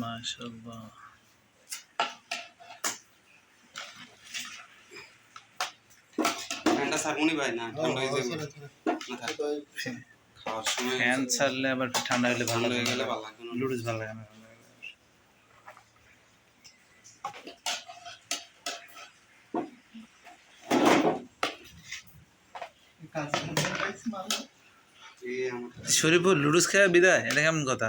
মাশাআল্লাহ। ফ্যানটা সারমুনি ভাই? না ঠান্ডা হয়ে যাবে। খাওয়ার সময় ফ্যান ছাড়লে আবার ঠান্ডা হলে ভালো হয়ে গেলে ভালো লাগবে না লুডুস ভালো লাগে না এই আমার শরীফুল লুডুস খেয়ে বিদায়? এটা কেমন কথা?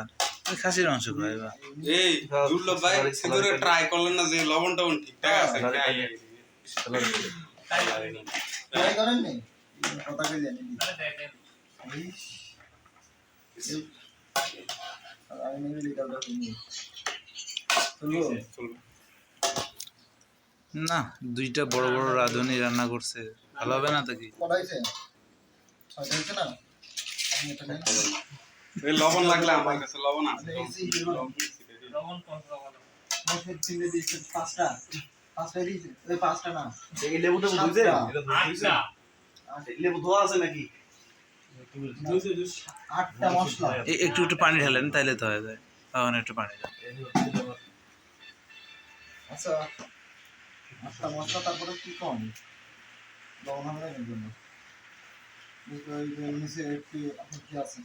খাসির মাংস খাই বা এই দুর্লভ ভাই সিঁদুরে ট্রাই করলেন না যে লবণ টবণ ঠিকঠাক আছে? না দুইটা বড় বড় রাঁধুনি রান্না করছে। ভালো হবে না তো কি? এই লবণ লাগলে আমার কাছে লবণ আছে। পাঁচটা। পাঁচটা দিয়েছে ওই পাঁচটা না। এই লেবুটা বুঝে সাতটা। লেবু ধোয়া আছে নাকি? আটটা মশলা। একটু একটু পানি ঢালেন তাইলে তো হয়ে যায়। তখন একটু পানি আচ্ছা আটটা মশলা তারপরে কি কম? লবণ হবে না জন্য বুঝতে ওই যে নিচে একটু আপনার কি আছে